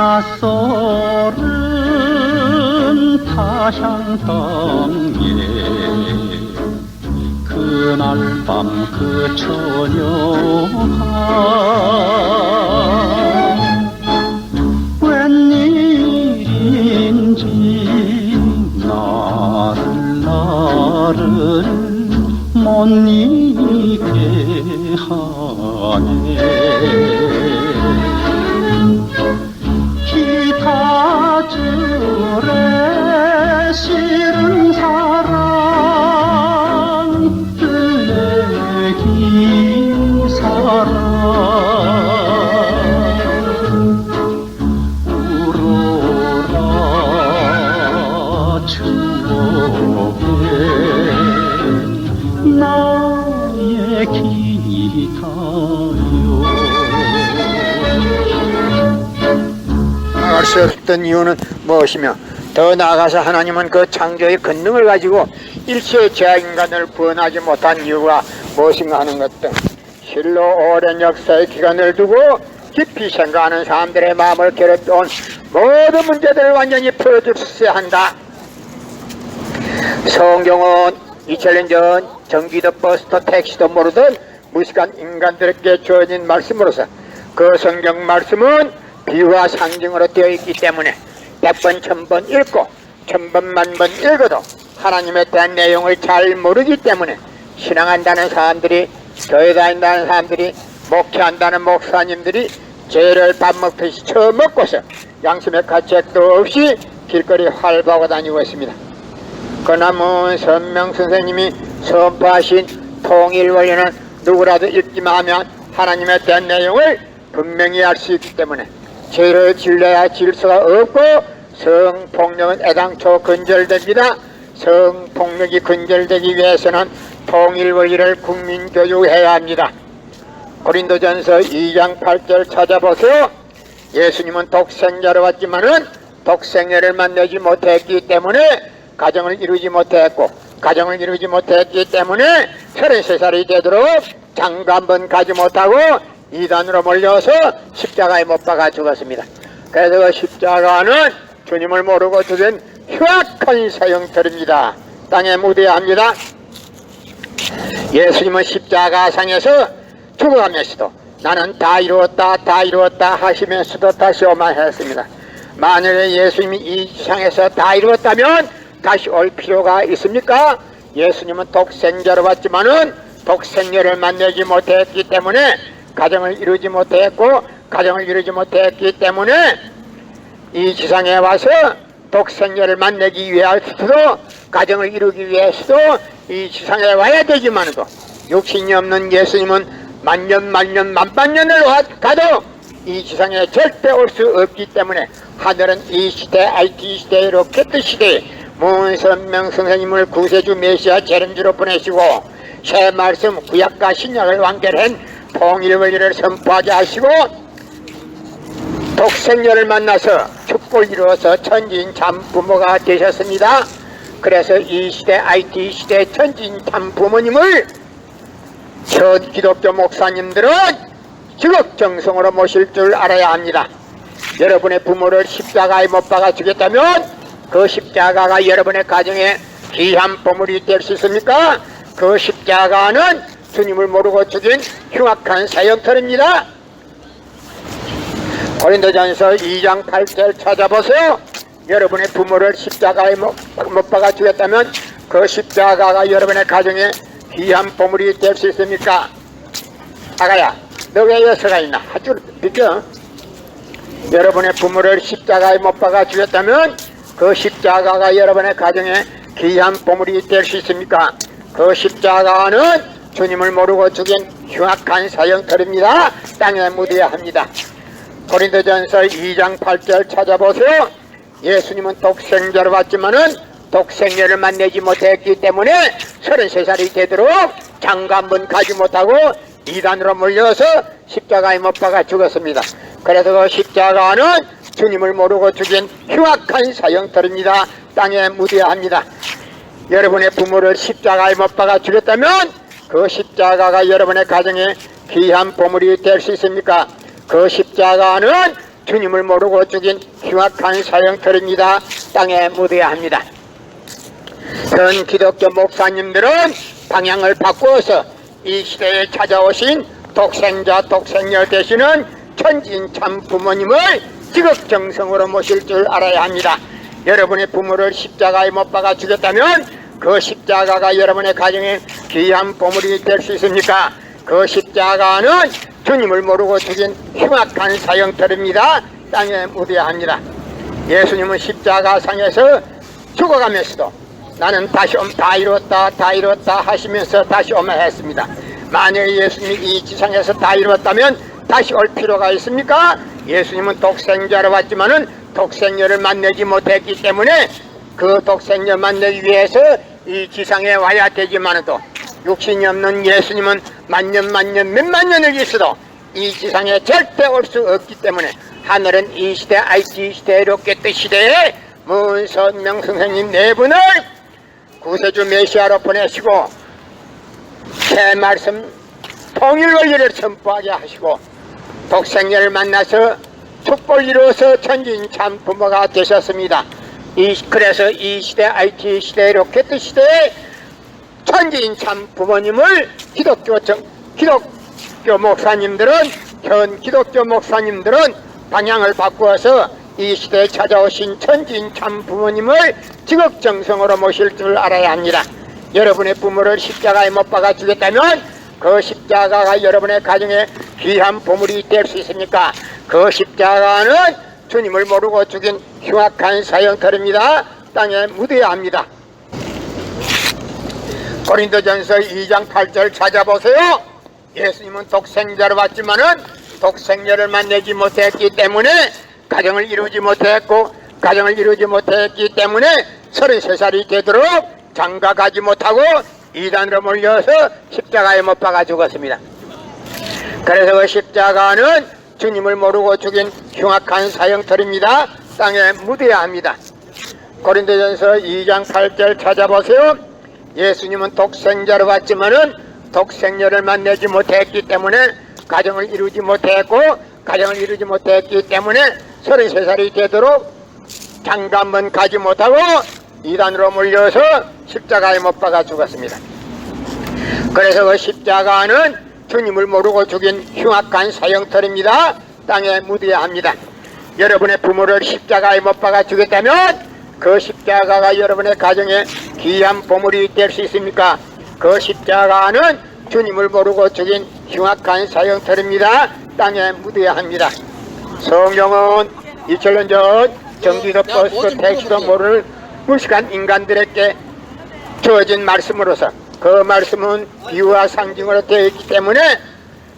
낯설은 타향 땅에 그날 밤 그 처녀가 웬일인지 나를 나를 못 잊게 하네 나갈 수 없었던 이유는 무엇이며 더 나아가서 하나님은 그 창조의 권능을 가지고 일체의 죄인간을 구원하지 못한 이유가 무엇인가 하는 것 등 실로 오랜 역사의 기간을 두고 깊이 생각하는 사람들의 마음을 괴롭혀온 모든 문제들을 완전히 풀어주셔야 한다. 성경은 2000년 전 전기도 버스도 택시도 모르던 무식한 인간들에게 주어진 말씀으로서 그 성경 말씀은 비유와 상징으로 되어 있기 때문에 백번 천번 읽고 천번 만 번 읽어도 하나님에 대한 내용을 잘 모르기 때문에 신앙한다는 사람들이 교회 다닌다는 사람들이 목회한다는 목사님들이 죄를 밥 먹듯이 처먹고서 양심의 가책도 없이 길거리 활보하고 다니고 있습니다. 그나무 선명 선생님이 선포하신 통일 원리는 누구라도 읽기만 하면 하나님에 대한 내용을 분명히 알 수 있기 때문에 죄를 질러야 질 수가 없고 성폭력은 애당초 근절됩니다. 성폭력이 근절되기 위해서는 통일 원리를 국민교육해야 합니다. 고린도전서 2장 8절 찾아보세요. 예수님은 독생자로 왔지만은 독생자를 만나지 못했기 때문에 가정을 이루지 못했고 가정을 이루지 못했기 때문에 33살이 되도록 장가 한번 가지 못하고 이단으로 몰려서 십자가에 못 박아 죽었습니다. 그래서 그 십자가는 주님을 모르고 죽은 흉악한 사형들입니다. 땅에 무대합니다. 예수님은 십자가상에서 죽어가면서도 나는 다 이루었다 다 이루었다 하시면서도 다시 오만했습니다. 만약에 예수님이 이 세상에서 다 이루었다면 다시 올 필요가 있습니까? 예수님은 독생자로 왔지만은 독생녀를 만나지 못했기 때문에 가정을 이루지 못했고 가정을 이루지 못했기 때문에 이 지상에 와서 독생녀를 만나기 위해서도 가정을 이루기 위해서도 이 지상에 와야 되지만도 육신이 없는 예수님은 만년 만년 만만년을 와- 가도 이 지상에 절대 올 수 없기 때문에 하늘은 이 시대 IT 시대 로켓 시대 문선명 선생님을 구세주 메시아 재림주로 보내시고 새 말씀 구약과 신약을 완결한 통일 원리를 선포하게 하시고 독생녀를 만나서 축복을 이루어서 천지인 참 부모가 되셨습니다. 그래서 이 시대 IT 시대 천지인 참 부모님을 전 기독교 목사님들은 지극정성으로 모실 줄 알아야 합니다. 여러분의 부모를 십자가에 못 박아 주겠다면 그 십자가가 여러분의 가정에 귀한 보물이 될 수 있습니까? 그 십자가는 주님을 모르고 죽인 흉악한 사형터입니다. 고린도전서 2장 8절 찾아보세요. 여러분의 부모를 십자가에 못, 못 박아 주겠다면 그 십자가가 여러분의 가정에 귀한 보물이 될 수 있습니까? 아가야, 너 왜 여서가 있나? 아주 비켜. 여러분의 부모를 십자가에 못 박아 주겠다면 그 십자가가 여러분의 가정에 귀한 보물이 될 수 있습니까? 그 십자가는 주님을 모르고 죽인 흉악한 사형터입니다. 땅에 묻어야 합니다. 고린도전서 2장 8절 찾아보세요. 예수님은 독생자로 왔지만은 독생녀를 만나지 못했기 때문에 33살이 되도록 번 가지 못하고 이단으로 몰려서 십자가에 못 박아 죽었습니다. 그래서 그 십자가는 주님을 모르고 죽인 흉악한 사형터입니다. 땅에 묻어야 합니다. 여러분의 부모를 십자가에 못 박아 죽였다면 그 십자가가 여러분의 가정에 귀한 보물이 될 수 있습니까? 그 십자가는 주님을 모르고 죽인 흉악한 사형털입니다. 땅에 묻어야 합니다. 현 기독교 목사님들은 방향을 바꾸어서 이 시대에 찾아오신 독생자 독생녀 되시는 천진 참 부모님을 지극정성으로 모실 줄 알아야 합니다. 여러분의 부모를 십자가에 못 박아 죽였다면 그 십자가가 여러분의 가정에 귀한 보물이 될 수 있습니까? 그 십자가는 주님을 모르고 죽인 흉악한 사형털입니다. 땅에 묻어야 합니다. 예수님은 십자가 상에서 죽어가면서도 나는 다시 옴, 다 이뤘다, 다 이뤘다 하시면서 다시 오마 했습니다. 만약 예수님이 이 지상에서 다 이뤘다면 다시 올 필요가 있습니까? 예수님은 독생자로 왔지만은 독생녀를 만나지 못했기 때문에 그 독생녀 만나기 위해서 이 지상에 와야 되지만도 육신이 없는 예수님은 만년 만년 몇만 년을 있어도 이 지상에 절대 올 수 없기 때문에 하늘은 이 시대 IT 시대 로켓 시대에 문선명 선생님 네 분을 구세주 메시아로 보내시고 새 말씀 통일 원리를 선포하게 하시고 독생녀를 만나서 축복을 이루어서 천진 참 부모가 되셨습니다. 이, 그래서 이 시대 IT 시대 로켓 시대에 천진 참 부모님을 기독교 정, 기독교 목사님들은 현 기독교 목사님들은 방향을 바꾸어서 이 시대에 찾아오신 천진 참 부모님을 지극정성으로 모실 줄 알아야 합니다. 여러분의 부모를 십자가에 못 박아 주겠다면 그 십자가가 여러분의 가정에 귀한 보물이 될 수 있습니까? 그 십자가는 주님을 모르고 죽인 흉악한 사형털입니다. 땅에 묻어야 합니다. 고린도전서 2장 8절 찾아보세요. 예수님은 독생자로 왔지만은 독생녀를 만나지 못했기 때문에 가정을 이루지 못했고 가정을 이루지 못했기 때문에 33살이 되도록 장가 가지 못하고 이단으로 몰려서 십자가에 못 박아 죽었습니다. 그래서 그 십자가는 주님을 모르고 죽인 흉악한 사형털입니다. 땅에 묻어야 합니다. 고린도전서 2장 8절 찾아보세요. 예수님은 독생자로 왔지만은 독생녀를 만나지 못했기 때문에 가정을 이루지 못했고 가정을 이루지 못했기 때문에 33살이 되도록 장가 한번 가지 못하고 이단으로 몰려서 십자가에 못 박아 죽었습니다. 그래서 그 십자가는 주님을 모르고 죽인 흉악한 사형털입니다. 땅에 묻어야 합니다. 여러분의 부모를 십자가에 못 박아 죽였다면 그 십자가가 여러분의 가정에 귀한 보물이 될 수 있습니까? 그 십자가는 주님을 모르고 죽인 흉악한 사형털입니다. 땅에 묻어야 합니다. 성경은 2000년 전 전기도 버스도 택시도 모를 무식한 인간들에게 주어진 말씀으로서 그 말씀은 비유와 상징으로 되어 있기 때문에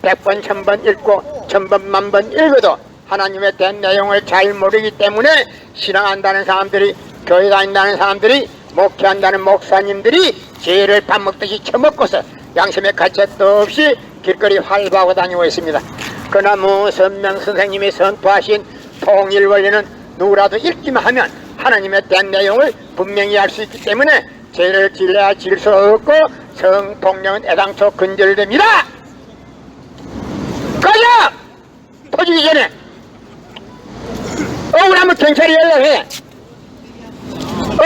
백번 천번 읽고 천번 만번 읽어도 하나님에 대한 내용을 잘 모르기 때문에 신앙한다는 사람들이 교회 다닌다는 사람들이 목회한다는 목사님들이 죄를 밥 먹듯이 처먹고서 양심의 가책도 없이 길거리 활보하고 다니고 있습니다. 그러나 무선명 선생님이 선포하신 통일 원리는 누구라도 읽기만 하면 하나님에 대한 내용을 분명히 알 수 있기 때문에 죄를 질러야 질 수 없고 성통령은 애당초 근절됩니다. 가자! 터지기 전에 억울하면 경찰이 연락해.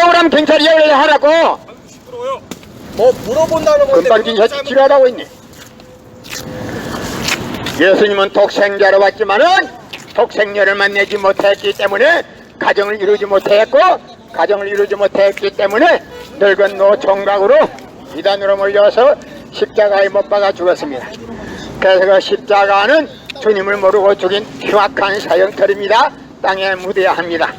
억울하면 경찰이 연락하라고. 뭐 물어본다는 건데 금방 진 혀지 지랄하고 있네. 예수님은 독생자로 왔지만은 독생녀를 만나지 못했기 때문에 가정을 이루지 못했고 가정을 이루지 못했기 때문에 늙은 노총각으로 이단으로 몰려서 십자가에 못 박아 죽었습니다. 그래서 그 십자가는 주님을 모르고 죽인 흉악한 사형털입니다. 땅에 묻어야 합니다.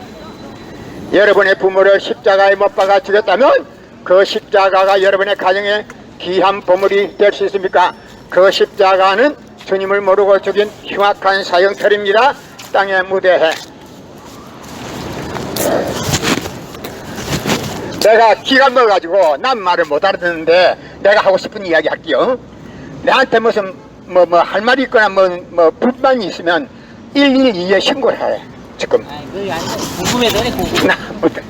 여러분의 부모를 십자가에 못 박아 죽였다면 그 십자가가 여러분의 가정에 귀한 보물이 될 수 있습니까? 그 십자가는 주님을 모르고 죽인 흉악한 사형털입니다. 땅에 무대해. 내가 기가 먹어가지고 난 말을 못 알아듣는데 내가 하고 싶은 이야기 할게요. 내한테 무슨 뭐 뭐 할 말이 있거나 뭐 뭐 불만이 있으면 112에 신고를 해. 지금 아니 그게 아니라 궁금해서 그래 궁금 나 못해.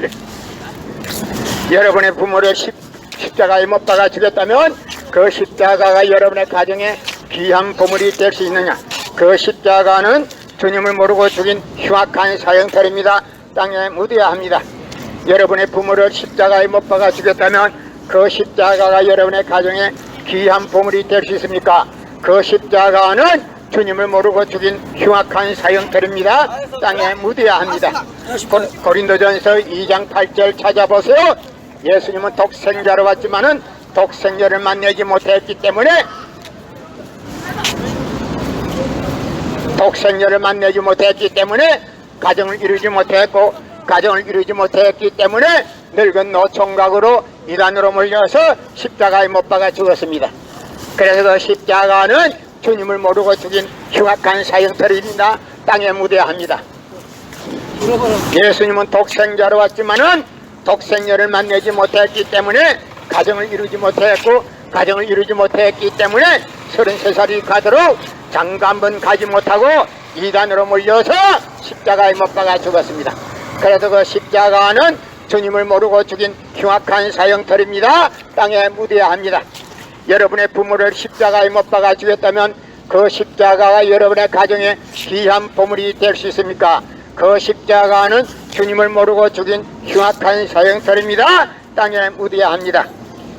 여러분의 부모를 십, 십자가에 못 박아 죽였다면 그 십자가가 여러분의 가정에 귀한 보물이 될 수 있느냐? 그 십자가는 주님을 모르고 죽인 흉악한 사형털입니다. 땅에 묻어야 합니다. 여러분의 부모를 십자가에 못 박아 죽였다면 그 십자가가 여러분의 가정에 귀한 보물이 될 수 있습니까? 그 십자가는 주님을 모르고 죽인 흉악한 사형털입니다. 땅에 묻어야 합니다. 고- 고린도전서 2장 8절 찾아보세요. 예수님은 독생자로 왔지만은 독생자를 만나지 못했기 때문에 독생녀를 만나지 못했기 때문에 가정을 이루지 못했고 가정을 이루지 못했기 때문에 늙은 노총각으로 이단으로 몰려서 십자가에 못 박아 죽었습니다. 그래서 그 십자가는 주님을 모르고 죽인 흉악한 사형털입니다. 땅에 묻어야 합니다. 예수님은 독생자로 왔지만은 독생녀를 만나지 못했기 때문에 가정을 이루지 못했고 가정을 이루지 못했기 때문에 33살이 가도록 장가 한번 가지 못하고 이단으로 몰려서 십자가에 못 박아 죽었습니다. 그래서 그 십자가는 주님을 모르고 죽인 흉악한 사형털입니다. 땅에 묻어야 합니다. 여러분의 부모를 십자가에 못 박아 죽였다면 그 십자가가 여러분의 가정에 귀한 보물이 될 수 있습니까? 그 십자가는 주님을 모르고 죽인 흉악한 사형털입니다. 땅에 묻어야 합니다.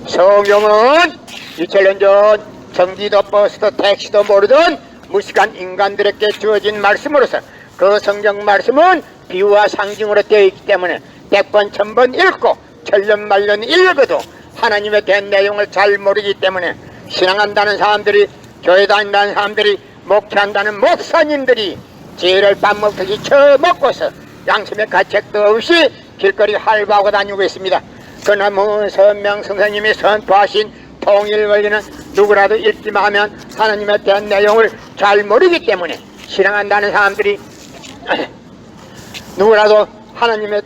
성경은 2000년 전 전기도 버스도 택시도 모르던 무식한 인간들에게 주어진 말씀으로서 그 성경 말씀은 비유와 상징으로 되어 있기 때문에 백번 천번 읽고 천년 말년 읽어도 하나님에 대한 내용을 잘 모르기 때문에 신앙한다는 사람들이 교회 다닌다는 사람들이 목회한다는 목사님들이 죄를 밥 먹듯이 처먹고서 양심의 가책도 없이 길거리 할바하고 다니고 있습니다. 그러나 문 선명 선생님이 선포하신 통일 원리는 누구라도 읽기만 하면 하나님에 대한 내용을 잘 모르기 때문에 신앙한다는 사람들이 누구라도 하나님의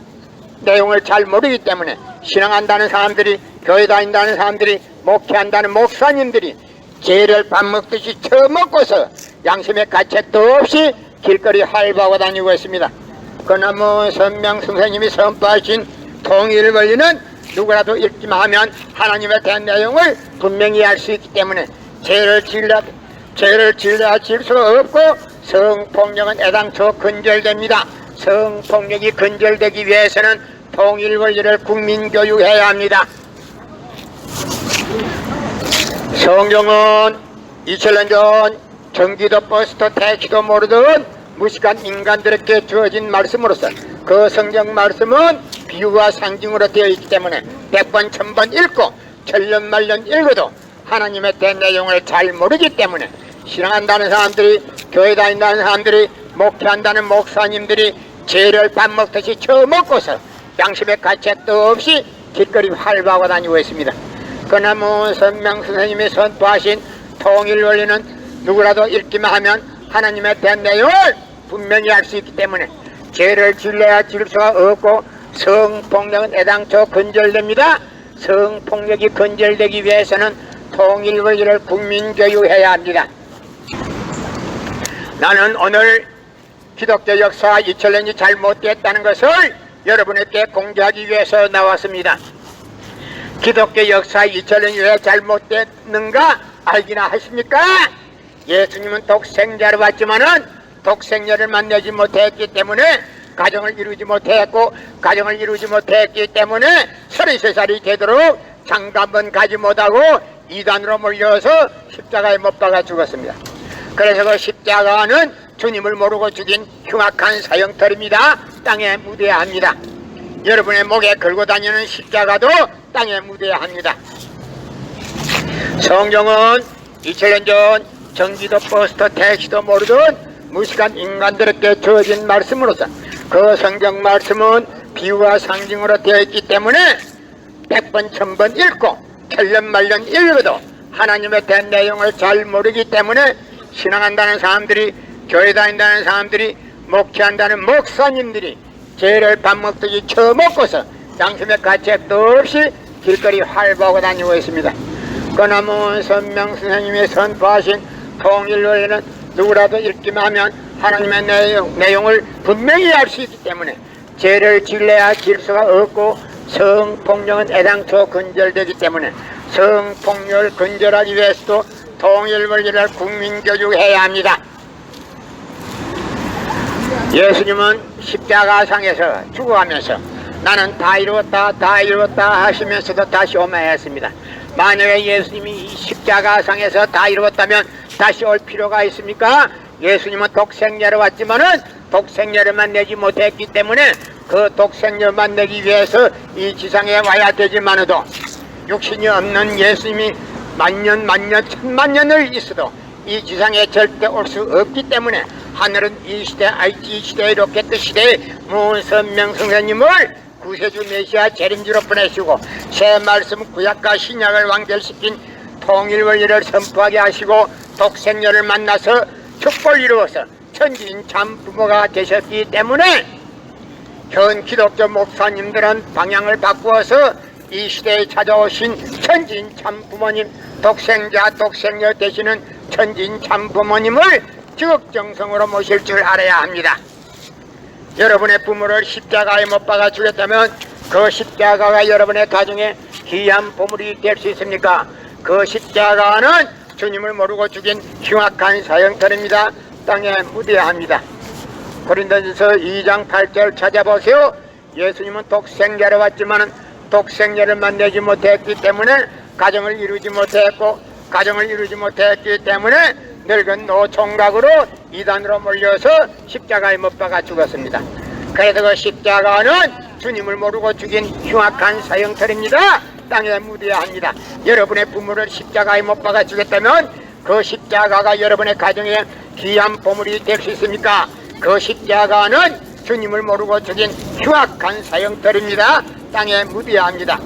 내용을 잘 모르기 때문에 신앙한다는 사람들이 교회 다닌다는 사람들이 목회한다는 목사님들이 죄를 밥 먹듯이 처먹고서 양심의 가책도 없이 길거리 할바하고 다니고 있습니다. 그러나 뭐 선명 선생님이 선포하신 통일 원리는 누구라도 읽기만 하면 하나님에 대한 내용을 분명히 알 수 있기 때문에 죄를 질러 죄를 질러야 질 수가 없고 성폭력은 애당초 근절됩니다. 성폭력이 근절되기 위해서는 통일 원리를 국민 교육해야 합니다. 성경은 2000년 전 전기도 버스도 택시도 모르던 무식한 인간들에게 주어진 말씀으로서 그 성경 말씀은 비유와 상징으로 되어 있기 때문에 백번 천번 읽고 천년 말년 읽어도 하나님에 대한 내용을 잘 모르기 때문에 신앙한다는 사람들이 교회 다닌다는 사람들이 목회한다는 목사님들이 죄를 밥 먹듯이 처먹고서 양심의 가책도 없이 길거리 활보하고 다니고 있습니다. 그러나 뭐 선명 선생님이 선포하신 통일 원리는 누구라도 읽기만 하면 하나님에 대한 내용을 분명히 알 수 있기 때문에 죄를 질러야 질 수가 없고 성폭력은 애당초 근절됩니다. 성폭력이 근절되기 위해서는 통일 원리를 국민 교육해야 합니다. 나는 오늘 기독교 역사 2000년이 잘못됐다는 것을 여러분에게 공개하기 위해서 나왔습니다. 기독교 역사 2000년이 왜 잘못됐는가 알기나 하십니까? 예수님은 독생자로 왔지만은 독생녀를 만나지 못했기 때문에 가정을 이루지 못했고 가정을 이루지 못했기 때문에 33살이 되도록 장가번 가지 못하고 이단으로 몰려서 십자가에 못 박아 죽었습니다. 그래서 그 십자가는 주님을 모르고 죽인 흉악한 사형털입니다. 땅에 묻어야 합니다. 여러분의 목에 걸고 다니는 십자가도 땅에 묻어야 합니다. 성경은 2000년 전 전기도 버스도 택시도 모르던 무식한 인간들에게 주어진 말씀으로서 그 성경 말씀은 비유와 상징으로 되어 있기 때문에 백번 천번 읽고 천년 말년 읽어도 하나님에 대한 내용을 잘 모르기 때문에 신앙한다는 사람들이 교회 다닌다는 사람들이 목회한다는 목사님들이 죄를 밥 먹듯이 처먹고서 양심의 가책도 없이 길거리 활보하고 다니고 있습니다. 그나무 선명 선생님이 선포하신 통일 원리는 누구라도 읽기만 하면 하나님의 내용, 내용을 분명히 알 수 있기 때문에 죄를 질래야 질 수가 없고 성폭력은 애당초 근절되기 때문에 성폭력을 근절하기 위해서도 통일 원리를 국민교육해야 합니다. 예수님은 십자가상에서 죽어가면서 나는 다 이루었다 다 이루었다 하시면서도 다시 오매했습니다 만약에 예수님이 이 십자가상에서 다 이루었다면 다시 올 필요가 있습니까? 예수님은 독생녀로 왔지만은 독생녀를만 내지 못했기 때문에 그 독생녀만 내기 위해서 이 지상에 와야 되지만은,도 육신이 없는 예수님이 만년 만년 천만 년을 있어도 이 지상에 절대 올 수 없기 때문에 하늘은 이 시대 IT 시대 로켓 시대에 무선명 성령님을 구세주 메시아 재림주로 보내시고 새 말씀 구약과 신약을 완결시킨 통일 원리를 선포하게 하시고 독생녀를 만나서 축복을 이루어서 천지인 참 부모가 되셨기 때문에 현 기독교 목사님들은 방향을 바꾸어서 이 시대에 찾아오신 천진 참 부모님, 독생자, 독생녀 되시는 천진 참 부모님을 지극정성으로 모실 줄 알아야 합니다. 여러분의 부모를 십자가에 못 박아 주겠다면 그 십자가가 여러분의 가정에 귀한 보물이 될 수 있습니까? 그 십자가는 주님을 모르고 죽인 흉악한 사형터입니다. 땅에 무대합니다. 고린도전서 2장 8절 찾아보세요. 예수님은 독생자로 왔지만은 독생자를 만나지 못했기 때문에 가정을 이루지 못했고 가정을 이루지 못했기 때문에 늙은 노총각으로 이단으로 몰려서 십자가에 못 박아 죽었습니다. 그래서 그 십자가는 주님을 모르고 죽인 흉악한 사형터입니다. 땅에 묻어야 합니다. 여러분의 부모를 십자가에 못 박아 주겠다면 그 십자가가 여러분의 가정에 귀한 보물이 될 수 있습니까? 그 십자가는 주님을 모르고 죽인 흉악한 사형들입니다. 땅에 묻어야 합니다.